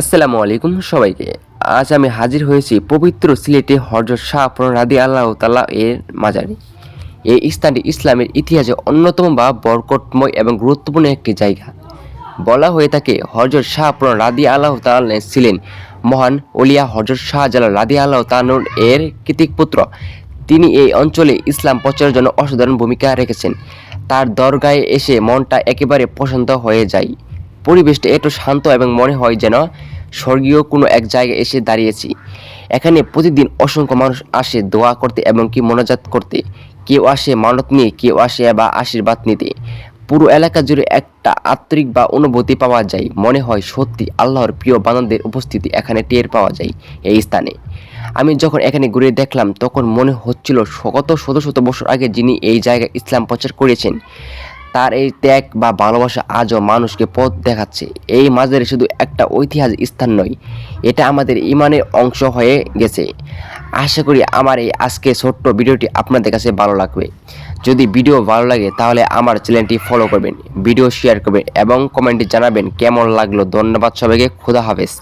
আসসালামু আলাইকুম সবাইকে। আজ আমি হাজির হয়েছি পবিত্র সিলেটে হজরত শাহ রাদি আল্লাহ তাল্লাহ এর মাজারে। এই স্থানটি ইসলামের ইতিহাসে অন্যতম বা বরকটময় এবং গুরুত্বপূর্ণ একটি জায়গা। বলা হয়ে থাকে, হজরত শাহ রাদি আল্লাহ তাল্লাহ ছিলেন মহান অলিয়া হজরত শাহজালাল রাদি আল্লাহ তানুর এর কৃতিকপুত্র। তিনি এই অঞ্চলে ইসলাম প্রচারের জন্য অসাধারণ ভূমিকা রেখেছেন। তার দরগায় এসে মনটা একেবারে পছন্দ হয়ে যায়। পরিবেশটা একটু শান্ত এবং মনে হয় যেন স্বর্গীয় কোনো এক জায়গায় এসে দাঁড়িয়েছি। এখানে প্রতিদিন অসংখ্য মানুষ আসে দোয়া করতে এবং কি মনোজাত করতে। কেউ আসে মানত নিয়ে, কেউ আসে বা আশীর্বাদ নিতে। পুরো এলাকা জুড়ে একটা আত্মিক বা অনুভূতি পাওয়া যায়। মনে হয় সত্যি আল্লাহর প্রিয় বানন্দের উপস্থিতি এখানে টের পাওয়া যায় এই স্থানে। আমি যখন এখানে ঘুরে দেখলাম, তখন মনে হচ্ছিল কত শত শত বছর আগে যিনি এই জায়গায় ইসলাম প্রচার করেছেন তার এই ত্যাগ বা ভালোবাসা আজও মানুষকে পথ দেখাচ্ছে। এই মাজারে শুধু একটা ঐতিহাসিক স্থান নয়, এটা আমাদের ইমানের অংশ হয়ে গেছে। আশা করি আমার এই আজকে ছোট্ট ভিডিওটি আপনাদের কাছে ভালো লাগবে। যদি ভিডিও ভালো লাগে, তাহলে আমার চ্যানেলটি ফলো করবেন, ভিডিও শেয়ার করবেন এবং কমেন্টে জানাবেন কেমন লাগল। ধন্যবাদ সবাইকে, খুদা হাফেজ।